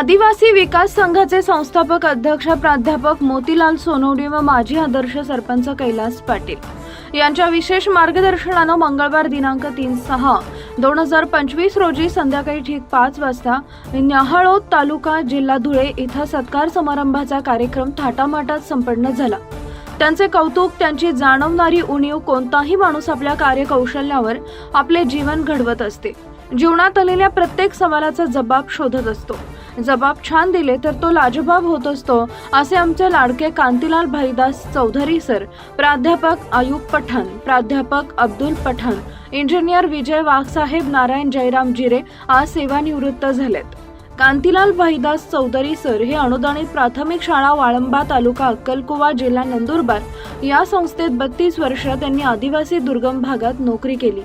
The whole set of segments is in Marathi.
आदिवासी विकास संघाचे संस्थापक अध्यक्ष प्राध्यापक मोतीलाल सोनवणे व माजी आदर्श सरपंच कैलास पाटील. यांच्या विशेष मार्गदर्शनानं मंगळवार दिनांक तीन सहा दोन हजार पंचवीस रोजी संध्याकाळी ठीक पाच वाजता न्याहाळोद तालुका जिल्हा धुळे इथं सत्कार समारंभाचा कार्यक्रम थाटामाटात संपन्न झाला. त्यांचे कौतुक त्यांची जाणवणारी उणीव कोणताही माणूस आपल्या कार्यकौशल्यावर आपले जीवन घडवत असते. जीवनात आलेल्या प्रत्येक सवालाचा जबाब शोधत असतो. जबाब छान दिले तर तो लाजबाब होत असतो असे आमचे लाडके कांतीलाल भाईदास चौधरी सर प्राध्यापक आयुब पठाण प्राध्यापक अब्दुल पठाण इंजिनियर विजय वाघसाहेब नारायण जयराम जिरे आज सेवानिवृत्त झालेत. कांतीलाल भाईदास चौधरी सर हे अनुदानित प्राथमिक शाळा वाळंबा तालुका अक्कलकुवा जिल्हा नंदुरबार या संस्थेत बत्तीस वर्ष त्यांनी आदिवासी दुर्गम भागात नोकरी केली.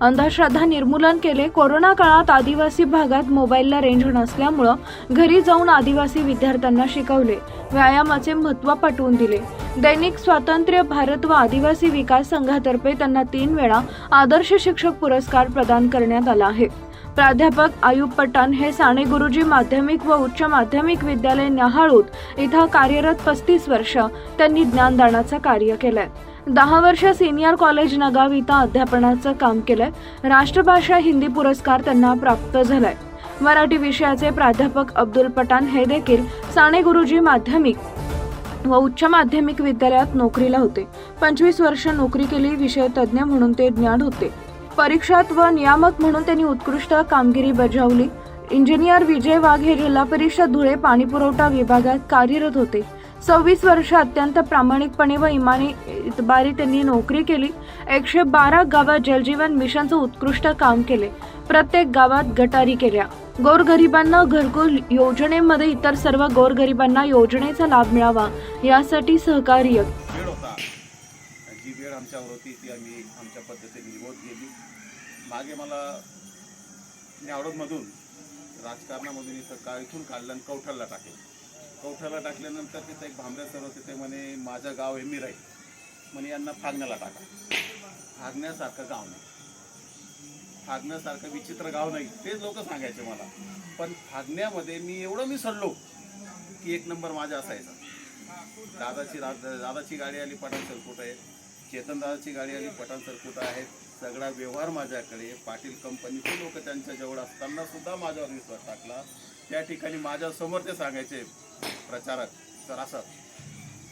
अंधश्रद्धा निर्मूलन केले. कोरोना काळात आदिवासी भागात मोबाईलला रेंज नसल्यामुळं घरी जाऊन आदिवासी विद्यार्थ्यांना शिकवले. व्यायामाचे महत्त्व पटवून दिले. दैनिक स्वातंत्र्य भारत व आदिवासी विकास संघातर्फे त्यांना तीन वेळा आदर्श शिक्षक पुरस्कार प्रदान करण्यात आला आहे. प्राध्यापक आयुब पठाण हे साने गुरुजी माध्यमिक व उच्च माध्यमिक विद्यालय न्याहाळूत इथं कार्यरत पस्तीस वर्ष त्यांनी ज्ञानदानाचं कार्य केलंय. दहा वर्ष सिनियर कॉलेज नगाव इथं अध्यापनाचं काम केलंय. राष्ट्रभाषा हिंदी पुरस्कार त्यांना प्राप्त झालाय. मराठी विषयाचे प्राध्यापक अब्दुल पठाण हे देखील साने गुरुजी माध्यमिक व उच्च माध्यमिक विद्यालयात नोकरीला होते. पंचवीस वर्ष नोकरी केली विषय तज्ज्ञ म्हणून ते ज्ञान होते. परीक्षात व नियामक म्हणून त्यांनी उत्कृष्ट कामगिरी बजावली. इंजिनियर विजय वाघ हे जिल्हा परिषद धुळे पाणीपुरवठा विभागात कार्यरत होते. सव्वीस वर्ष अत्यंत प्रामाणिकपणे व इमानी इतबारी त्यांनी नोकरी केली. एकशे बारा गावात जलजीवन मिशनचं उत्कृष्ट काम केले. प्रत्येक गावात गटारी केल्या. गोरगरिबांना घरकुल योजनेमध्ये इतर सर्व गोरगरिबांना योजनेचा लाभ मिळावा यासाठी सहकार्य. जी वेळ आमच्यावर होती ती आम्ही आमच्या पद्धतीने गेली मागे मला राजकारणामधून इथं का इथून काढलं आणि कवठ्याला कवठ्याला टाकल्यानंतर तिथं एक भांबऱ्या सर होते ते म्हणे माझं गाव हे मिराई. म्हणे यांना फागण्याला टाका. फागण्यासारखं गाव नाही. फागण्यासारखं विचित्र गाव नाही. तेच लोक सांगायचे मला. पण फागण्यामध्ये मी एवढं मी सरलो की एक नंबर माझा असायचा. दादाची दादाची गाडी आली पठाण आहे? चेतनदाची गाडी आणि पठाण कुठं आहेत. सगळा व्यवहार माझ्याकडे. पाटील कंपनीचे लोक त्यांच्या जवळ असताना सुद्धा माझ्यावर विश्वास टाकला. त्या ठिकाणी माझ्यासमोर ते सांगायचे प्रचारक सर असं.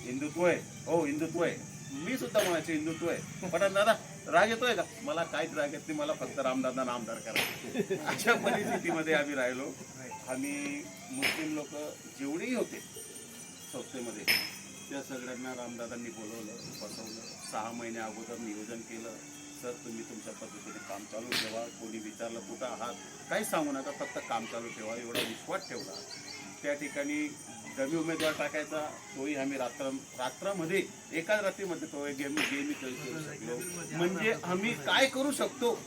हिंदुत्व आहे. हो हिंदुत्व आहे. मी सुद्धा म्हणायचे हिंदुत्व आहे. पठाण दादा राग येतोय का? मला काहीच राग येत नाही मला फक्त रामदादा आमदार करा. अशा परिस्थितीमध्ये आम्ही राहिलो. आणि मुस्लिम लोक जेवढेही होते संस्थेमध्ये त्या सगळ्यांना रामदादांनी बोलवलं बसवलं. सहा महिने अगोदर नियोजन केलं. सर तुम्ही तुमच्या पद्धतीने काम चालू ठेवा. कोणी विचारलं कुठं आहात? काही सांगू नका. फक्त काम चालू ठेवा. एवढा विश्वास ठेवला. त्या ठिकाणी डमी उमेदवार टाकायचा. तोही आम्ही रात्र रात्रामध्ये एकाच रात्रीमध्ये तो गेम गेम करू शकलो. म्हणजे आम्ही काय करू शकतो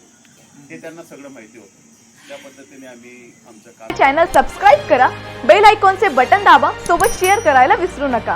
हे त्यांना सगळं माहिती होतं. त्या पद्धतीने आम्ही आमचं काम चॅनल सबस्क्राईब करा. बेल आयकॉनचे बटन दाबा. सोबत शेअर करायला विसरू नका.